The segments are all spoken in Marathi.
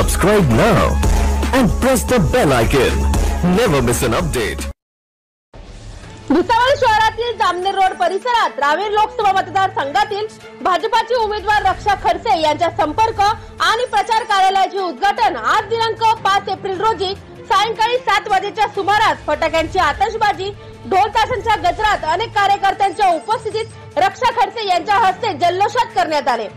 Subscribe now and press the bell icon. Never miss an update. Bhusawal शहरातील जामनेर रोड परिसरात रावेर लोकसभा मतदारसंघातील भाजपाचे उमेदवार रक्षा खडसे यांच्या संपर्क आणि प्रचार कार्यालयाचे उद्घाटन आज दिनांक पाच एप्रिल रोजी सायंकाळी सात वाजेच्या सुमारास फटाक्यांची आतषबाजी ढोल ताशांच्या गजरात अनेक कार्यकर्त्यांच्या उपस्थितीत रक्षा खडसे यांच्या हस्ते जल्लोषात करण्यात आले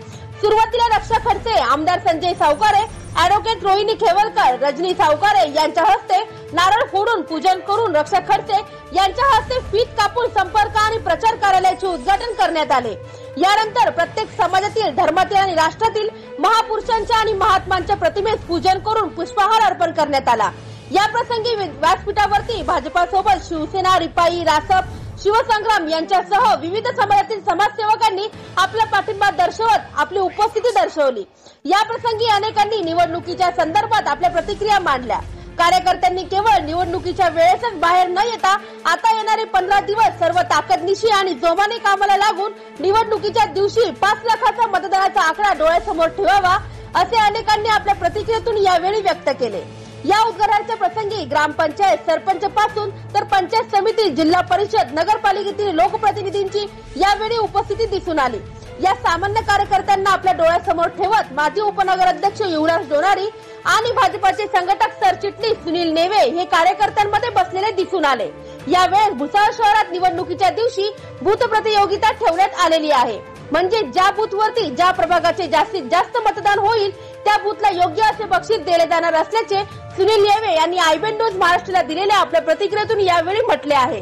सुरुवातीला रक्षा खडसे आमदार संजय सावकारे अॅडव्होकेट रोहिणी खेवलकर रजनी सावकारे यांच्या हस्ते नारळ फोडून पूजन करून रक्षा खडसे यांच्या हस्ते फीत कापून संपर्क आणि प्रचार कार्यालयाचे उद्घाटन करण्यात आले. यानंतर प्रत्येक समाजातील धर्मातील आणि राष्ट्रातील महापुरुषांच्या आणि महात्मांच्या प्रतिमेस पूजन करून पुष्पहार अर्पण करण्यात आला. या प्रसंगी व्यासपीठावरती भाजपासोबत शिवसेना रिपाई रासप शिवसंग्राम यांच्यासह विविध समाजातील समाजसेवकांनी आपला पाठिंबा दर्शवत आपली उपस्थिती दर्शवली. या प्रसंगी अनेकांनी निवडणुकीच्या संदर्भात आपल्या प्रतिक्रिया मांडल्या. कार्यकर्त्यांनी केवळ निवडणुकीच्या वेळेसच बाहेर न येता आता येणारे पंधरा दिवस सर्व ताकदनिशी आणि जोमाने कामाला लागून निवडणुकीच्या दिवशी पाच लाखाचा मतदानाचा आकडा डोळ्यासमोर ठेवावा असे अनेकांनी आपल्या प्रतिक्रियेतून यावेळी व्यक्त केले. या उद्घाटनाच्या प्रसंगी ग्रामपंचायत सरपंच पासून तर पंचायत समिती जिल्हा परिषद नगरपालिकेतील लोकप्रतिनिधींची यावेळी उपस्थिती दिसून आली. या सामान्य कार्यकर्त्यांना आपल्या डोळ्यासमोर ठेवत माजी उपनगराध्यक्ष युवराज डोनारी आणि भाजपाचे संघटक सरचिटणीस सुनील नेवे हे कार्यकर्त्यांमध्ये बसलेले दिसून आले. यावेळेस भुसावळ शहरात निवडणुकीच्या दिवशी बूथ प्रतियोगिता ठेवण्यात आलेली आहे. म्हणजे ज्या बूथवरती ज्या प्रभागाचे जास्तीत जास्त मतदान होईल त्या बूथला योग्य असे बक्षीस दिले जाणार असल्याचे सुनील येवे यांनी आयबेन न्यूज महाराष्ट्राला दिलेल्या आपल्या प्रतिक्रियेतून यावेळी म्हटले आहे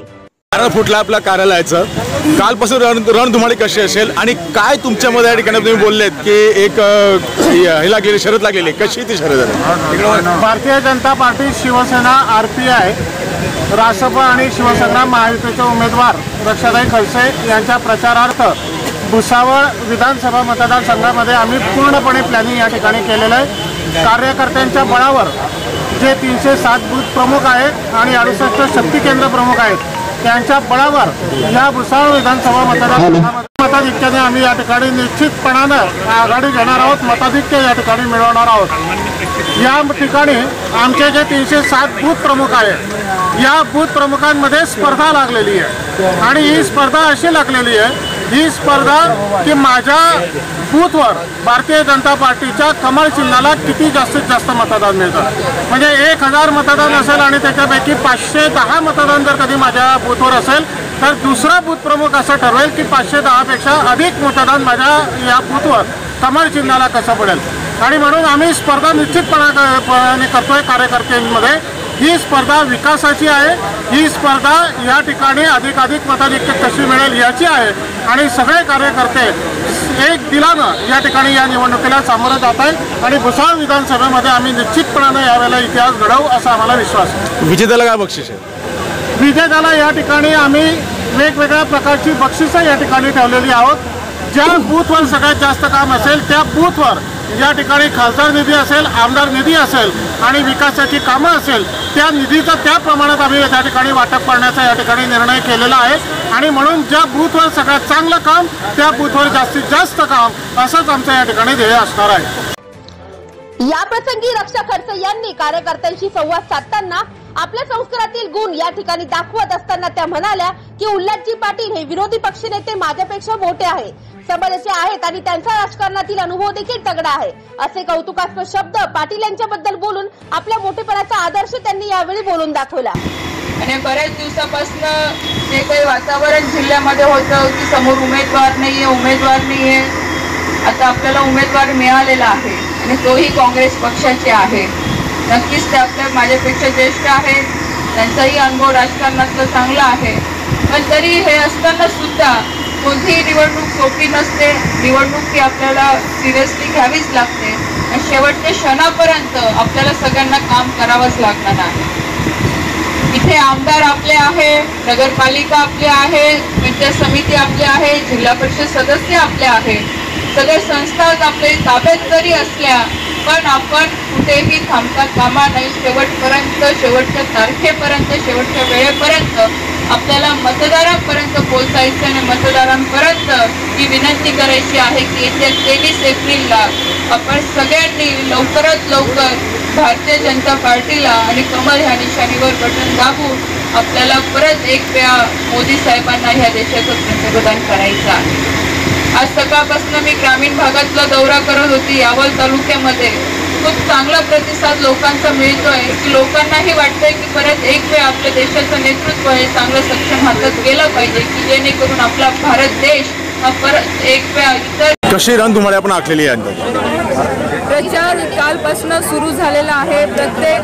नारळ फुटलं आपल्या कार्यालयाचं कालपासून रण रणधुमाळी कशी असेल आणि काय तुमच्यामध्ये या ठिकाणी तुम्ही बोललेत की एक हे लागलेली शरद लागलेली. कशी ती शरद आहे Bharatiya Janata Party Shivsena R P I Rasap आणि शिवसेना महायुतीचे उमेदवार रक्षाताई खडसे यांच्या प्रचारार्थ भुसावळ विधानसभा मतदारसंघामध्ये आम्ही पूर्णपणे प्लॅनिंग या ठिकाणी केलेलं आहे. कार्यकर्त्यांच्या बळावर जे तीनशे सात बूथ प्रमुख आहेत आणि अडुसष्ट शक्ती केंद्र प्रमुख आहेत त्यांच्या बळावर या भुसावळ विधानसभा मतदारसंघामध्ये मताधिक्याने आम्ही या ठिकाणी निश्चितपणानं आघाडी घेणार आहोत मताधिक्य या ठिकाणी मिळवणार आहोत. या ठिकाणी आमचे जे तीनशे सात बूथ प्रमुख आहेत या बूथ प्रमुखांमध्ये स्पर्धा लागलेली आहे. आणि ही स्पर्धा अशी लागलेली आहे ही स्पर्धा की माझ्या बूथवर भारतीय जनता पार्टीच्या कमळ चिन्हाला किती जास्तीत जास्त मतदान मिळतं? म्हणजे एक हजार मतदान असेल आणि त्याच्यापैकी पाचशे दहा मतदान जर कधी माझ्या बूथवर असेल तर दुसरा बूथ प्रमुख असं ठरवेल की पाचशे दहापेक्षा अधिक मतदान माझ्या या बूथवर कमळ चिन्हाला कसं पडेल? आणि म्हणून आम्ही स्पर्धा निश्चितपणा करतोय कार्यकर्त्यांमध्ये. ही स्पर्धा विकासाची आहे. ही स्पर्धा या ठिकाणी अधिकाधिक मताधिक्य कशी मिळेल याची आहे. आणि सगळे कार्यकर्ते एक दिलानं या ठिकाणी या निवडणुकीला सामोरं जात आहेत. आणि भुसावळ विधानसभेमध्ये आम्ही निश्चितपणानं यावेळेला इतिहास घडवू असा आम्हाला विश्वास आहे. विजेत्याला काय बक्षीस आहे? विजेत्याला या ठिकाणी आम्ही वेगवेगळ्या प्रकारची बक्षिसं या ठिकाणी ठेवलेली आहोत. ज्या बूथवर सगळ्यात जास्त काम असेल त्या बूथवर या ठिकाणी खासदार निधी असेल आमदार निधी असेल आणि विकासाची कामं असेल त्या निधीचं त्या प्रमाणात आम्ही या ठिकाणी वाटप करण्याचा या ठिकाणी निर्णय केलेला आहे. आणि म्हणून ज्या बूथवर सगळ्यात चांगलं काम त्या बूथवर जास्तीत जास्त काम असंच आमचं या ठिकाणी ध्येय असणार आहे. याप्रसंगी रक्षा खडसे यांनी कार्यकर्त्यांशी संवाद साधताना आपल्या संस्कारातील गुण या ठिकाणी दाखवत असताना त्या म्हणाल्या की उल्हासजी पाटील हे विरोधी पक्षनेते माझ्यापेक्षा मोठे आहे. समाजाचे आहेत आणि त्यांचा राजकारणातील अनुभव देखील तगडा आहे. असे कौतुकास्पद शब्द पाटील यांच्याबद्दल बोलून आपल्या मोठेपणाचा आदर्श त्यांनी यावेळी बोलून दाखवला. आणि बऱ्याच दिवसापासून जे काही वातावरण जिल्ह्यामध्ये होतं की समोर उमेदवार नाहीये उमेदवार नाहीये आता आपल्याला उमेदवार मिळालेला आहे आणि तोही काँग्रेस पक्षाचे आहे. नक्कीच ते आपल्या माझ्यापेक्षा ज्येष्ठ आहेत त्यांचाही अनुभव राजकारणातला चांगला आहे. पण तरी हे असताना सुद्धा कोणतीही निवडणूक सोपी नसते. निवडणूक ही आपल्याला सिरियसली घ्यावीच लागते. आणि शेवटच्या क्षणापर्यंत आपल्याला सगळ्यांना काम करावंच लागणार आहे. इथे आमदार आपले आहे नगरपालिका आपली आहे पंचायत समिती आपली आहे जिल्हा परिषद सदस्य आपले आहे. सगळ्या संस्था आपले ताब्यात जरी असल्या पण आपण कुठेही थांबता कामा नाही. शेवटपर्यंत शेवटच्या तारखेपर्यंत शेवटच्या वेळेपर्यंत आपल्याला मतदारांपर्यंत पोहोचायचं आणि मतदारांपर्यंत ही विनंती करायची आहे की येत्या तेवीस एप्रिलला आपण सगळ्यांनी लवकरात लवकर भारतीय जनता पार्टीला आणि कमल ह्या निशाणीवर बटन दाबून आपल्याला परत एक वेळा मोदी साहेबांना ह्या देशाचं पंतप्रधान करायचं आहे. आज सकाळपासून मी ग्रामीण भागातला दौरा करत होती यावल तालुक्यामध्ये. खूप चांगला प्रतिसाद लोकांचा मिळतोय. की लोकांनाही वाटतंय की परत एक वेळ आपल्या देशाचं नेतृत्व हे चांगलं सक्षम हातात गेलं पाहिजे की जेणेकरून आपला भारत देश हा परत एक वेळा इतर कशी रणधुमाळी आपण आखलेली आहे प्रचार कालपासून सुरू झालेला आहे. प्रत्येक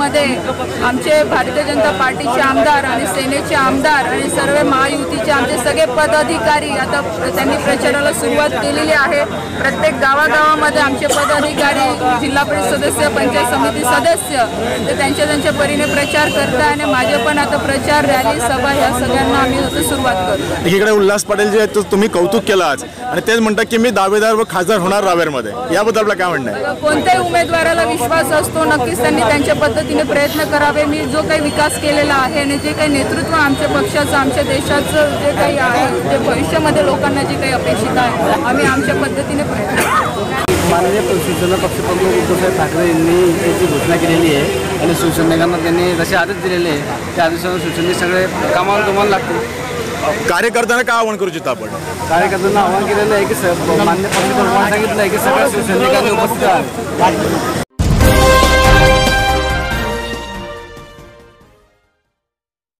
विधानसभेमध्ये आमचे भारतीय जनता पार्टीचे आमदार आणि सेनेचे आमदार आणि सर्व महायुतीचे आमचे सगळे पदाधिकारी आता त्यांनी प्रचाराला सुरुवात केलेली आहे. प्रत्येक गावागावामध्ये आमचे पदाधिकारी जिल्हा परिषद सदस्य पंचायत समिती सदस्य ते त्यांच्या त्यांच्या परीने प्रचार करत आहे आणि माझे पण आता प्रचार रॅली सभा ह्या सगळ्यांना आम्ही आता सुरुवात करतो एकीकडे उल्हास पाटील जे आहेत तुम्ही कौतुक केलं आज आणि तेच म्हणतात की मी दावेदार व खासदार होणार रावेरमध्ये. याबद्दल काय म्हणणं आहे? कोणत्याही उमेदवाराला विश्वास असतो नक्कीच त्यांनी त्यांच्या पद्धतीने प्रयत्न करावे. मी जो काही विकास केलेला आहे आणि जे काही नेतृत्व आमच्या पक्षाचं आमच्या देशाचं जे काही आहे ते भविष्यामध्ये लोकांना जे काही अपेक्षित आहे आम्ही आमच्या पद्धतीने प्रयत्न करतो. माननीय शिवसेना पक्षप्रमुख उद्धवसाहेब ठाकरे यांनी त्याची घोषणा केलेली आहे आणि शिवसैनिकांना त्यांनी जसे आदेश दिलेले आहे त्या आदेशावर शिवसैनिक सगळे कामाला तुम्हाला लागतील. कार्यकर्त्यांना काय आवाहन करू इच्छितो आपण? कार्यकर्त्यांना आवाहन केलेलं आहे की मान्य पक्षप्रमुखांनी सांगितलं आहे की सगळ्या शिवसैनिकांनी उपस्थित राहावे.